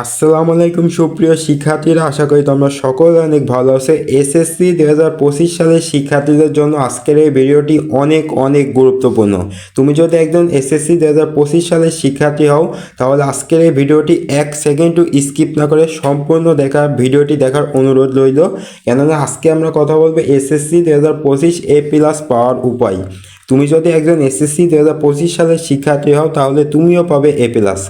আসসালামু আলাইকুম সুপ্রিয় শিক্ষার্থীরা। আশা করি তোমরা সকলে অনেক ভালো আছে। এসএসসি দু হাজার পঁচিশ সালের শিক্ষার্থীদের জন্য আজকের এই ভিডিওটি অনেক অনেক গুরুত্বপূর্ণ। তুমি যদি একজন এসএসসি দু হাজার পঁচিশ সালের শিক্ষার্থী হও, তাহলে আজকের এই ভিডিওটি এক সেকেন্ডও স্কিপ না করে সম্পূর্ণ দেখার, ভিডিওটি দেখার অনুরোধ রইল। কেননা আজকে আমরা কথা বলব এসএসসি দু হাজার পঁচিশ এ প্লাস পাওয়ার উপায়। তুমি যদি একজন এসএসসি দু হাজার পঁচিশ সালের শিক্ষার্থী হও, তাহলে তুমিও পাবে এ প্লাস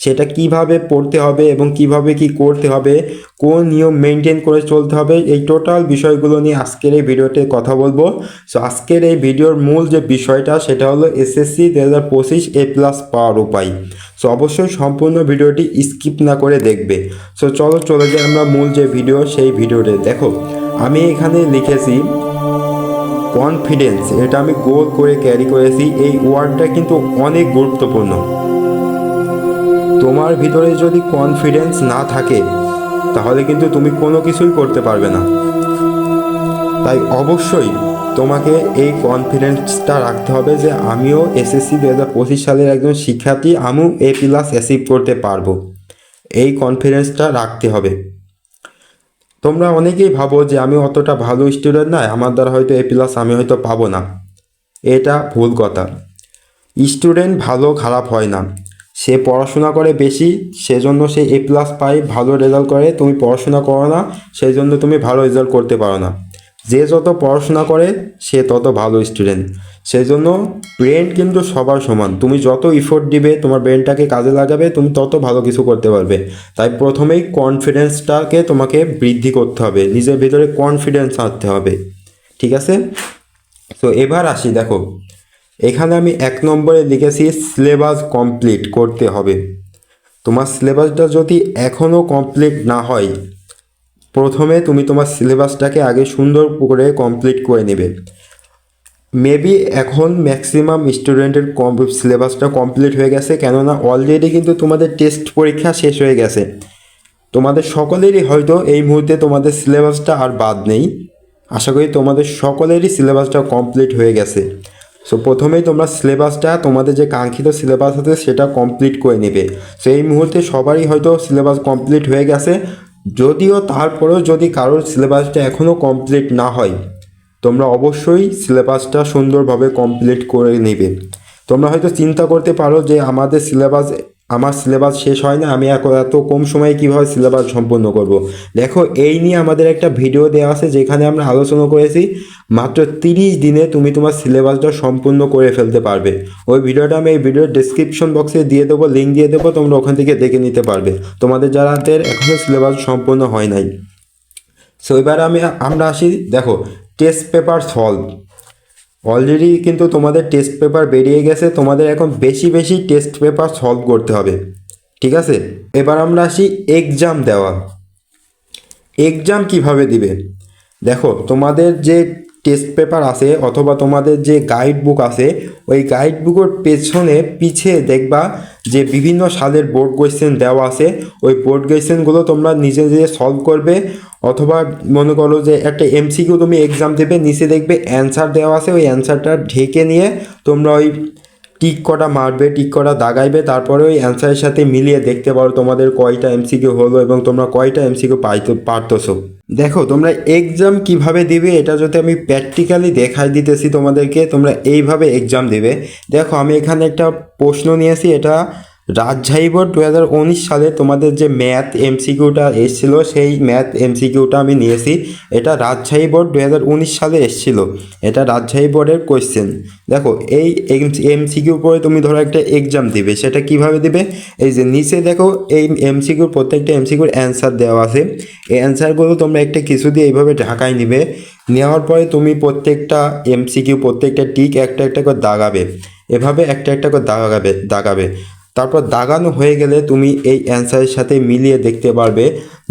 সেটা কীভাবে পড়তে হবে এবং কীভাবে কি করতে হবে, কোন নিয়ম মেনটেন করে চলতে হবে, এই টোটাল বিষয়গুলো নিয়ে আজকের এই ভিডিওতে কথা বলব। সো আজকের এই ভিডিওর মূল যে বিষয়টা, সেটা হলো এসএসসি দু হাজার পঁচিশ এ প্লাস পাওয়ার উপায়। সো অবশ্যই সম্পূর্ণ ভিডিওটি স্কিপ না করে দেখবে। সো চলো, চলে যাই আমরা মূল যে ভিডিও, সেই ভিডিওতে। দেখো, আমি এখানে লিখেছি কনফিডেন্স এটা আমি গোল করে ক্যারি করেছি। এই ওয়ার্ডটা কিন্তু অনেক গুরুত্বপূর্ণ। তোমার ভিতরে যদি কনফিডেন্স না থাকে, তাহলে কিন্তু তুমি কোনো কিছুই করতে পারবে না। তাই অবশ্যই তোমাকে এই কনফিডেন্সটা রাখতে হবে যে আমিও এসএসসি দু হাজার পঁচিশ সালের একজন শিক্ষার্থী, আমিও এ প্লাস অ্যাচিভ করতে পারব। এই কনফিডেন্সটা রাখতে হবে। তোমরা অনেকেই ভাবো যে আমি অতটা ভালো স্টুডেন্ট নয়, আমার দ্বারা হয়তো এ প্লাস আমি হয়তো পাবো না। এটা ভুল কথা। স্টুডেন্ট ভালো, খারাপ হয় না। সে পড়াশোনা করে বেশি, সেজন্য সে এ প্লাস পায়, ভালো রেজাল্ট করে। তুমি পড়াশোনা করো না সেই জন্য তুমি ভালো রেজাল্ট করতে পারো না। যে যত পড়াশোনা করে, সে তত ভালো স্টুডেন্ট সেই জন্য ব্রেন কিন্তু সবার সমান। তুমি যত ইফোর্ট দিবে, তোমার ব্রেনটাকে কাজে লাগাবে, তুমি তত ভালো কিছু করতে পারবে। তাই প্রথমেই কনফিডেন্সটাকে তোমাকে বৃদ্ধি করতে হবে। নিজের ভিতরে কনফিডেন্স আনতে হবে। ঠিক আছে? তো এবার আসি, দেখো। এখানে আমি এক নম্বরে লিখেছি, সিলেবাস কমপ্লিট করতে হবে। তোমার সিলেবাসটা যদি এখনও কমপ্লিট না হয়, প্রথমে তুমি তোমার সিলেবাসটাকে আগে সুন্দর করে কমপ্লিট করে নেবে। মেবি এখন ম্যাক্সিমাম স্টুডেন্টের কম, সিলেবাসটা কমপ্লিট হয়ে গেছে, কেননা অলরেডি কিন্তু তোমাদের টেস্ট পরীক্ষা শেষ হয়ে গেছে। তোমাদের সকলেরই হয়তো এই মুহূর্তে তোমাদের সিলেবাসটা আর বাদ নেই। আশা করি তোমাদের সকলেরই সিলেবাসটা কমপ্লিট হয়ে গেছে। সো প্রথমেই তোমরা সিলেবাসটা তোমাদের যে কাঙ্ক্ষিত সিলেবাস আছে, সেটা কমপ্লিট করে নেবে। সো এই মুহূর্তে সবারই হয়তো সিলেবাস কমপ্লিট হয়ে গেছে। যদিও তারপরেও যদি কারোর সিলেবাসটা এখনও কমপ্লিট না হয়, তোমরা অবশ্যই সিলেবাসটা সুন্দরভাবে কমপ্লিট করে নেবে। তোমরা হয়তো চিন্তা করতে পারো যে আমাদের সিলেবাস আমার সিলেবাস শেষ হয় না, আমি এত কম সময়ে কীভাবে সিলেবাস সম্পন্ন করব। দেখো, এই নিয়ে আমাদের একটা ভিডিও দেওয়া আছে যেখানে আমরা আলোচনা করেছি, মাত্র তিরিশ দিনে তুমি তোমার সিলেবাসটা সম্পূর্ণ করে ফেলতে পারবে। ওই ভিডিওটা আমি এই ভিডিওর ডিসক্রিপশন বক্সে দিয়ে দেবো লিঙ্ক দিয়ে দেবো, তোমরা ওখান থেকে দেখে নিতে পারবে। তোমাদের যারাদের এখনও সিলেবাস সম্পূর্ণ হয় নাই। সো এবার আমি, আমরা আসি, দেখো টেস্ট পেপার সলভ অলরেডি কিন্তু তোমাদের টেস্ট পেপার বেরিয়ে গেছে, তোমাদের এখন বেশি বেশি টেস্ট পেপার সলভ করতে হবে। ঠিক আছে? এবার আমরা আসি এক্সাম দেওয়া। এক্সাম কীভাবে দিবে? দেখো, তোমাদের যে টেস্ট পেপার আছে অথবা তোমাদের যে গাইড বুক আছে, ওই গাইড বুকের পেছনে পিছে দেখবা যে বিভিন্ন সালের বোর্ড কোয়েশ্চেন দেওয়া আছে। ওই বোর্ড কোয়েশ্চেনগুলো তোমরা নিজে নিজে সলভ করবে। অথবা মনে করো যে একটা এমসিকিউ তুমি এক্সাম দেবে, নিচে দেখবে অ্যান্সার দেওয়া আছে, ওই অ্যান্সারটা ঢেকে নিয়ে তোমরা ওই টিক কটা মারবে, টিক কটা দাগাইবে, তারপরে ওই অ্যান্সারের সাথে মিলিয়ে দেখতে পারো তোমাদের কয়টা এমসিকিউ হলো এবং তোমরা কয়টা এমসিকিউ পাইতে, পারতেছো। দেখো, তোমরা এক্সাম কীভাবে দিবে এটা যদি আমি প্র্যাকটিক্যালি দেখাই দিতেছি তোমাদেরকে, তোমরা এইভাবে এক্সাম দেবে। দেখো, আমি এখানে একটা প্রশ্ন নিয়েছি, এটা রাজশাহী বোর্ড দু হাজার উনিশ সালে তোমাদের যে ম্যাথ এমসিকিউটা এসেছিল, সেই ম্যাথ এমসিকিউটা আমি নিয়েছি। এটা রাজশাহী বোর্ড দু হাজার উনিশ সালে এসেছিল। এটা রাজশাহী বোর্ডের কোয়েশ্চেন দেখো, এই এমসিকিউ পরে তুমি ধরো একটা এক্সাম দিবে, সেটা কীভাবে দিবে? এই যে নিচে দেখো, এই এমসিকিউর প্রত্যেকটা এমসিকিউর অ্যান্সার দেওয়া আছে। এই অ্যান্সারগুলো তোমরা একটা কিছু দিয়ে এইভাবে ঢাকায় নিবে। নেওয়ার পরে তুমি প্রত্যেকটা এমসিকিউ প্রত্যেকটা টিক একটা একটা করে দাগাবে। এভাবে একটা একটা করে দাগাবে দাগাবে। তারপর দাগানো হয়ে গেলে তুমি এই অ্যান্সারের সাথে মিলিয়ে দেখতে পারবে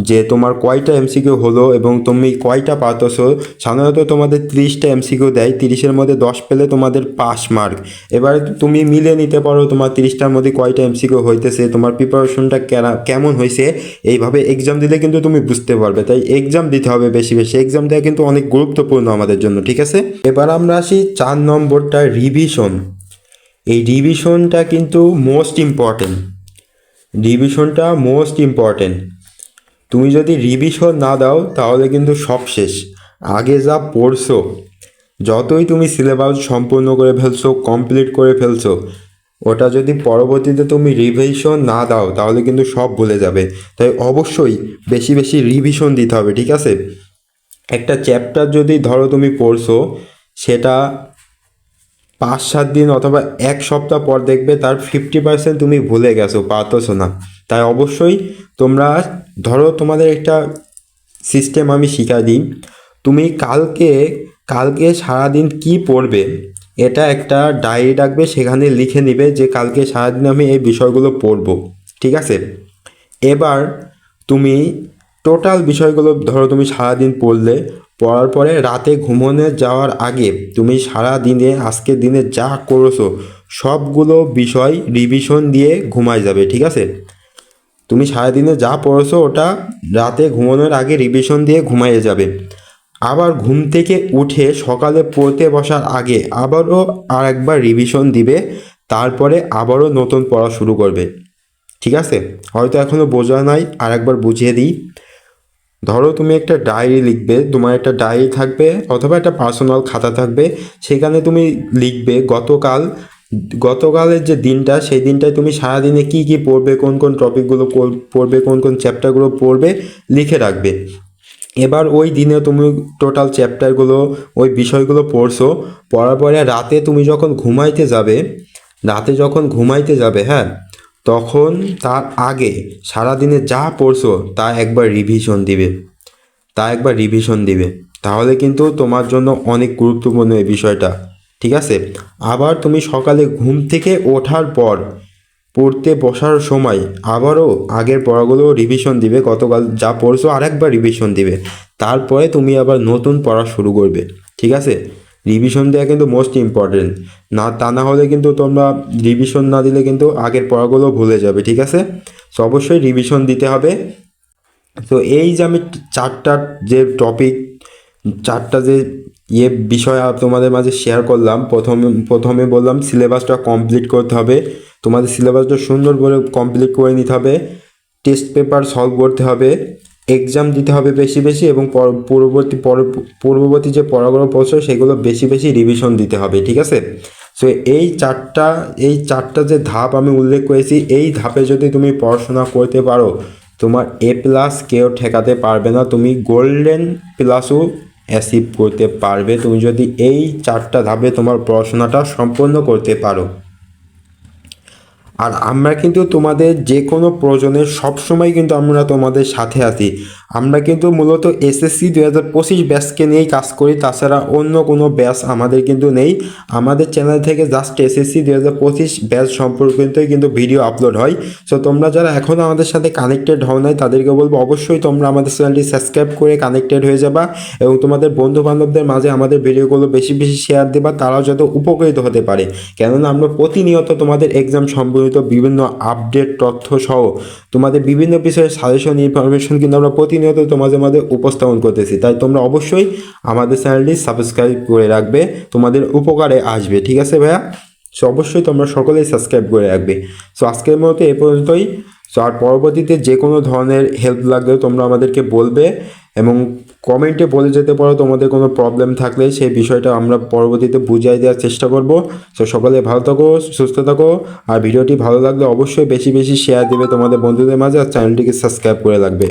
যে তোমার কয়টা এমসিকিউ হলো এবং তুমি কয়টা পারতেছো। সাধারণত তোমাদের তিরিশটা এমসিকিউ দেয়, তিরিশের মধ্যে দশ পেলে তোমাদের পাস মার্ক এবার তুমি মিলিয়ে নিতে পারো তোমার তিরিশটার মধ্যে কয়টা এমসিকিউ হইতেছে, তোমার প্রিপারেশনটা কেমন হয়েছে এইভাবে এক্সাম দিলে কিন্তু তুমি বুঝতে পারবে। তাই এক্সাম দিতে হবে বেশি বেশি। এক্সাম দেওয়া কিন্তু অনেক গুরুত্বপূর্ণ আমাদের জন্য, ঠিক আছে? এবার আমরা আসি চার নম্বরটা রিভিশন এই রিভিশনটা কিন্তু মোস্ট ইম্পর্টেন্ট ডিভিশনটা মোস্ট ইম্পর্টেন্ট তুমি যদি রিভিশন না দাও, তাহলে কিন্তু সব শেষ। আগে যা পড়ছো, যতই তুমি সিলেবাস সম্পূর্ণ করে ফেলছো কমপ্লিট করে ফেলছো, ওটা যদি পরবর্তীতে তুমি রিভিশন না দাও, তাহলে কিন্তু সব ভুলে যাবে। তাই অবশ্যই বেশি বেশি রিভিশন দিতে হবে, ঠিক আছে? একটা চ্যাপ্টার যদি ধরো তুমি পড়ছো, সেটা পাঁচ সাত দিন অথবা এক সপ্তাহ পর দেখবে তার ফিফটি পার্সেন্ট তুমি ভুলে গেছো, পারতেছো না। তাই অবশ্যই তোমরা, ধরো তোমাদের একটা সিস্টেম আমি শিখা দিই। তুমি কালকে কালকে সারাদিন কি পড়বে? এটা একটা ডায়েরি রাখবে, সেখানে লিখে নিবে যে কালকে সারাদিন আমি এই বিষয়গুলো পড়ব, ঠিক আছে? এবার তুমি টোটাল বিষয়গুলো, ধরো তুমি সারাদিন পড়লে পড়ার পরে রাতে ঘুমোনে যাওয়ার আগে তুমি সারা দিনে আজকের দিনে যা করেছ, সবগুলো বিষয় রিভিশন দিয়ে ঘুমায় যাবে, ঠিক আছে? তুমি সারাদিনে যা পড়েছো, ওটা রাতে ঘুমানোর আগে রিভিশন দিয়ে ঘুমাইয়ে যাবে। আবার ঘুম থেকে উঠে সকালে পড়তে বসার আগে আবারও আর একবার রিভিশন দিবে, তারপরে আবারও নতুন পড়া শুরু করবে, ঠিক আছে? হয়তো এখনও বোঝা নাই আর একবার বুঝিয়ে দিই। ধরো তুমি একটা ডায়েরি লিখবে, তোমার একটা ডায়েরি থাকবে অথবা একটা পার্সোনাল খাতা থাকবে, সেখানে তুমি লিখবে গতকাল, গতকালের যে দিনটা, সেই দিনটায় তুমি সারাদিনে কি কি পড়বে, কোন কোন টপিকগুলো পড়বে, কোন কোন চ্যাপ্টারগুলো পড়বে, লিখে রাখবে। এবার ওই দিনে তুমি টোটাল চ্যাপ্টারগুলো ওই বিষয়গুলো পড়ছো, পড়ার পরে রাতে তুমি যখন ঘুমাইতে যাবে, রাতে যখন ঘুমাইতে যাবে হ্যাঁ তখন তার আগে সারাদিনে যা পড়ছো তা একবার রিভিশন দিবে। তা একবার রিভিশন দিবে। তাহলে কিন্তু তোমার জন্য অনেক গুরুত্বপূর্ণ এই বিষয়টা, ঠিক আছে? আবার তুমি সকালে ঘুম থেকে ওঠার পর পড়তে বসার সময় আবারও আগের পড়াগুলো রিভিশন দিবে, গতকাল যা পড়ছো আরেকবার রিভিশন দিবে। তারপরে তুমি আবার নতুন পড়া শুরু করবে, ঠিক আছে? রিভিশন দেওয়া কিন্তু মোস্ট ইম্পর্টেন্ট না, তা না হলে কিন্তু তোমরা রিভিশন না দিলে কিন্তু আগের পড়াগুলো ভুলে যাবে, ঠিক আছে? সো অবশ্যই রিভিশন দিতে হবে। তো এই যে আমি চারটা যে টপিক চারটা যে ইয়ে বিষয় তোমাদের মাঝে শেয়ার করলাম, প্রথমে প্রথমে বললাম সিলেবাসটা কমপ্লিট করতে হবে। তোমাদের সিলেবাসটা সুন্দর করে কমপ্লিট করে নিতে হবে। টেস্ট পেপার সলভ করতে হবে। এক্সাম দিতে হবে বেশি বেশি এবং পূর্ববর্তী পূর্ববর্তী যে পড়াগুলো পড়ছো, সেগুলো বেশি বেশি রিভিশন দিতে হবে, ঠিক আছে? সো এই চারটা এই চারটা যে ধাপ আমি উল্লেখ করেছি, এই ধাপে যদি তুমি পড়াশোনা করতে পারো, তোমার এ প্লাস কেউ ঠেকাতে পারবে না, তুমি গোল্ডেন প্লাসও অ্যাচিভ করতে পারবে। তুমি যদি এই চারটা ধাপে তোমার পড়াশোনাটা সম্পন্ন করতে পারো। আর আমরা কিন্তু তোমাদের যে কোনো প্রয়োজনে সবসময় কিন্তু আমরা তোমাদের সাথে আছি। আমরা কিন্তু মূলত এসএসসি দু হাজার পঁচিশ ব্যাচকে নিয়েই কাজ করি, তাছাড়া অন্য কোনো ব্যাচ আমাদের কিন্তু নেই। আমাদের চ্যানেল থেকে জাস্ট এসএসসি দু হাজার পঁচিশ ব্যাচ সম্পর্কিতই কিন্তু ভিডিও আপলোড হয়। সো তোমরা যারা এখনও আমাদের সাথে কানেক্টেড হও নাই, তাদেরকে বলব অবশ্যই তোমরা আমাদের চ্যানেলটি সাবস্ক্রাইব করে কানেক্টেড হয়ে যাবা এবং তোমাদের বন্ধু বান্ধবদের মাঝে আমাদের ভিডিওগুলো বেশি বেশি শেয়ার দেবা, তারাও যাতে উপকৃত হতে পারে। কেননা, আমরা প্রতিনিয়ত তোমাদের এক্সাম সম্পর্কিত বিভিন্ন আপডেট তথ্য সহ তোমাদের বিভিন্ন বিষয়ে সাজেশন ইনফরমেশন কিন্তু আমরা প্রতিনিয়ত তোমাদের মধ্যে উপস্থাপন করতেছি। তাই তোমরা অবশ্যই আমাদের চ্যানেলটি সাবস্ক্রাইব করে রাখবে। তোমাদের উপকারে আসবে, ঠিক আছে ভাইয়া? সো অবশ্যই তোমরা সকলেই সাবস্ক্রাইব করে রাখবে। সো আজকের মতো এ পর্যন্তই। সো আর পরবর্তীতে যে কোনো ধরনের হেল্প লাগলে তোমরা আমাদেরকে বলবে এবং কমেন্টে বলে যেতে পারো তোমাদের কোনো প্রবলেম থাকলে সেই বিষয়টা আমরা পরবর্তীতে বুঝিয়ে দেওয়ার চেষ্টা করব। তো সকলে ভালো থাকো, সুস্থ থাকো আর ভিডিওটি ভালো লাগলে অবশ্যই বেশি বেশি শেয়ার দেবে তোমাদের বন্ধুদের মাঝে আর চ্যানেলটিকে সাবস্ক্রাইব করে রাখবে।